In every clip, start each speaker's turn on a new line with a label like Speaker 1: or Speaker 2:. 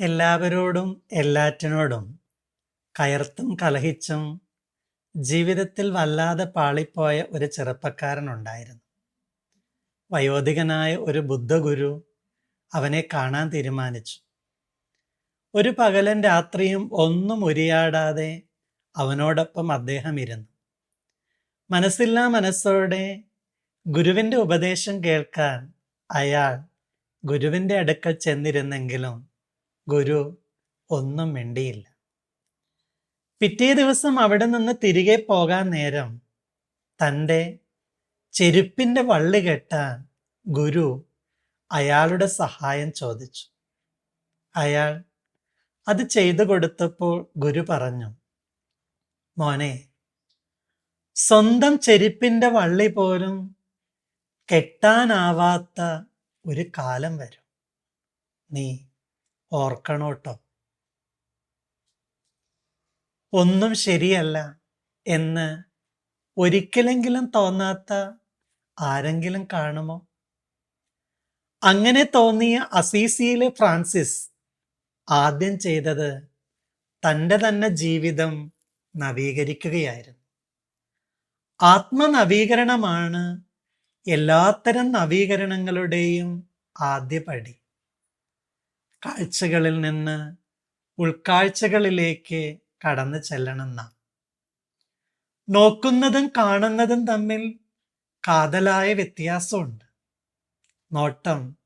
Speaker 1: എല്ലാവരോടും എല്ലാറ്റിനോടും കയർത്തും കലഹിച്ചും ജീവിതത്തിൽ വല്ലാതെ പാളിപ്പോയ ഒരു ചെറുപ്പക്കാരനുണ്ടായിരുന്നു. വയോധികനായ ഒരു ബുദ്ധഗുരു അവനെ കാണാൻ തീരുമാനിച്ചു. ഒരു പകലും രാത്രിയും ഒന്നും ഉരിയാടാതെ അവനോടൊപ്പം അദ്ദേഹം ഇരുന്നു. മനസ്സില്ലാ മനസ്സോടെ ഗുരുവിന്റെ ഉപദേശം കേൾക്കാൻ അയാൾ ഗുരുവിന്റെ അടുക്കൽ ചെന്നിരുന്നെങ്കിലും ഗുരു ഒന്നും മിണ്ടിയില്ല. പിറ്റേ ദിവസം അവിടെ നിന്ന് തിരികെ പോകാൻ നേരം തന്റെ ചെരുപ്പിന്റെ വള്ളി കെട്ടാൻ ഗുരു അയാളുടെ സഹായം ചോദിച്ചു. അയാൾ അത് ചെയ്തു കൊടുത്തപ്പോൾ ഗുരു പറഞ്ഞു മോനെ സ്വന്തം ചെരുപ്പിന്റെ വള്ളി പോലും കെട്ടാനാവാത്ത ഒരു കാലം വരും. നീ ഓർക്കണോട്ടോ. ഒന്നും ശരിയല്ല എന്ന് ഒരിക്കലെങ്കിലും തോന്നാത്ത ആരെങ്കിലും കാണുമോ? അങ്ങനെ തോന്നിയ അസീസിയിലെ ഫ്രാൻസിസ് ആദ്യം ചെയ്തത് തന്റെ തന്നെ ജീവിതം നവീകരിക്കുകയായിരുന്നു. ആത്മനവീകരണമാണ് എല്ലാത്തരം നവീകരണങ്ങളുടെയും ആദ്യപടി. കാഴ്ചകളിൽ നിന്ന് ഉൾക്കാഴ്ചകളിലേക്ക് കടന്നു ചെല്ലണം നോക്കുന്നതും കാണുന്നതും തമ്മിൽ കാതലായ വ്യത്യാസമുണ്ട്. നോട്ടം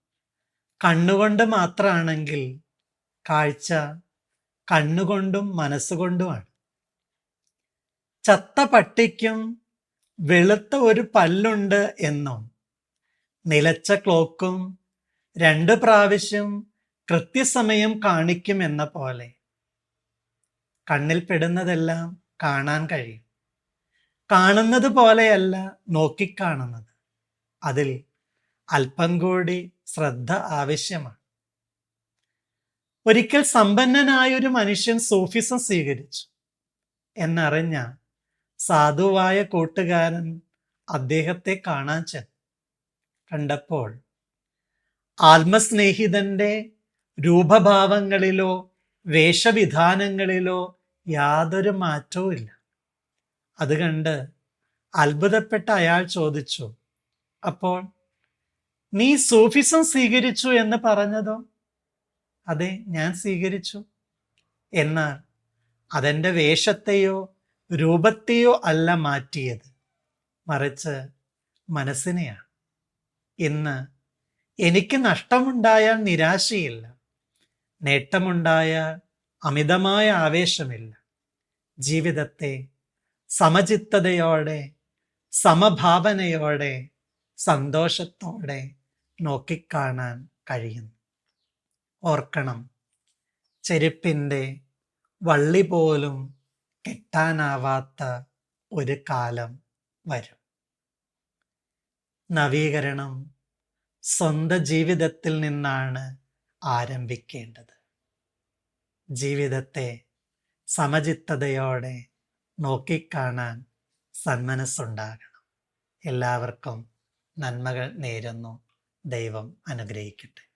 Speaker 1: കണ്ണുകൊണ്ട് മാത്രമാണെങ്കിൽ കാഴ്ച കണ്ണുകൊണ്ടും മനസ്സുകൊണ്ടുമാണ്. ചത്ത പട്ടിക്കും വെളുത്ത ഒരു പല്ലുണ്ട് എന്നും നിലച്ച ക്ലോക്കും രണ്ട് പ്രാവശ്യം കൃത്യസമയം കാണിക്കും എന്ന പോലെ കണ്ണിൽപ്പെടുന്നതെല്ലാം കാണാൻ കഴിയും. കാണുന്നത് പോലെയല്ല നോക്കിക്കാണുന്നത്. അതിൽ അല്പം കൂടി ശ്രദ്ധ ആവശ്യമാണ്. ഒരിക്കൽ സമ്പന്നനായ ഒരു മനുഷ്യൻ സൂഫിസം സ്വീകരിച്ചു. എന്നറിഞ്ഞ സാധുവായ കൂട്ടുകാരൻ അദ്ദേഹത്തെ കാണാൻ ചെന്നു. കണ്ടപ്പോൾ ആത്മസ്നേഹിതന്റെ രൂപഭാവങ്ങളിലോ വേഷവിധാനങ്ങളിലോ യാതൊരു മാറ്റവും ഇല്ല. അത് കണ്ട് അത്ഭുതപ്പെട്ട അയാൾ ചോദിച്ചു അപ്പോൾ നീ സൂഫിസം സ്വീകരിച്ചു എന്ന് പറഞ്ഞതോ? അതെ ഞാൻ സ്വീകരിച്ചു. എന്നാൽ അതെന്റെ വേഷത്തെയോ രൂപത്തെയോ അല്ല മാറ്റിയത്. മറിച്ച് മനസ്സിനെയാണ്. ഇന്ന് എനിക്ക് നഷ്ടമുണ്ടായാൽ നിരാശയില്ല. നേട്ടമുണ്ടായാൽ അമിതമായ ആവേശമില്ല. ജീവിതത്തെ സമചിത്തതയോടെ സമഭാവനയോടെ സന്തോഷത്തോടെ നോക്കിക്കാണാൻ കഴിയുന്നു. ഓർക്കണം ചെരുപ്പിന്റെ വള്ളി പോലും കെട്ടാനാവാത്ത ഒരു കാലം വരും. നവീകരണം സ്വന്തം ജീവിതത്തിൽ നിന്നാണ് ആരംഭിക്കേണ്ടത്. ജീവിതത്തെ സമചിത്തതയോടെ നോക്കിക്കാണാൻ സന്മനസ്സുണ്ടാകണം. എല്ലാവർക്കും നന്മകൾ നേരുന്നു. ദൈവം അനുഗ്രഹിക്കട്ടെ.